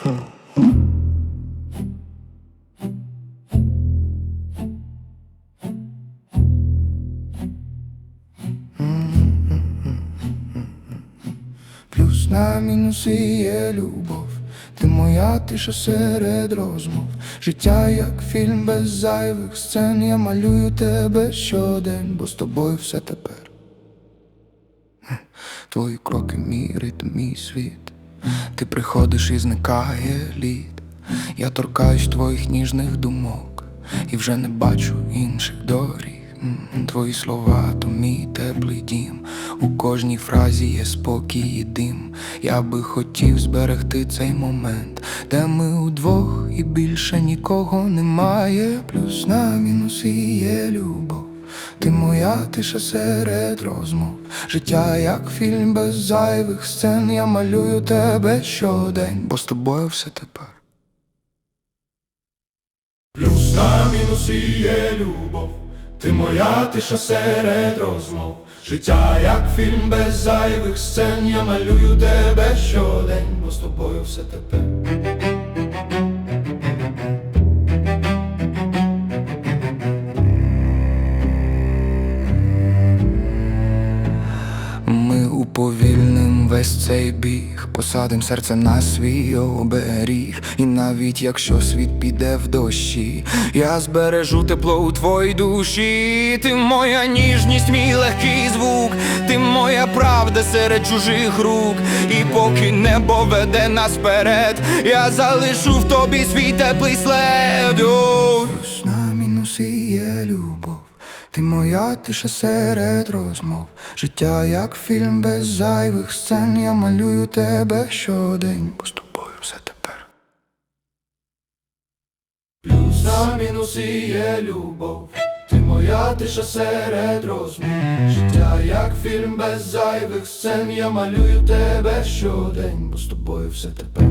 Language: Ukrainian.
Плюс на мінуси є любов. Ти моя тиша серед розмов. Життя як фільм без зайвих сцен. Я малюю тебе щодень, бо з тобою все тепер. Твої кроки, мій ритм, мій світ. Ти приходиш і зникає лід. Я торкаюсь твоїх ніжних думок і вже не бачу інших доріг. Твої слова то мій теплий дім. У кожній фразі є спокій і дим. Я би хотів зберегти цей момент, де ми удвох і більше нікого немає. Плюс на мінус і є любов. Ти моя тиша серед розмов. Життя як фільм без зайвих сцен. Я малюю тебе щодень, бо з тобою все тепер. Плюс на мінус є любов, ти моя тиша серед розмов. Життя як фільм без зайвих сцен. Я малюю тебе щодень, бо з тобою все тепер. Ми уповільним весь цей біг, посадим серце на свій оберіг. І навіть якщо світ піде в дощі, я збережу тепло у твоїй душі. Ти моя ніжність, мій легкий звук, ти моя правда серед чужих рук. І поки небо веде нас вперед, я залишу в тобі свій теплий след. О, на мінус є любов. Ти моя тиша серед розмов. Життя як фільм без зайвих сцен. Я малюю тебе щодень, бо з тобою все тепер. Плюс мінус і є любов, ти моя тиша серед розмов. Життя як фільм без зайвих сцен. Я малюю тебе щодень, бо з тобою все тепер.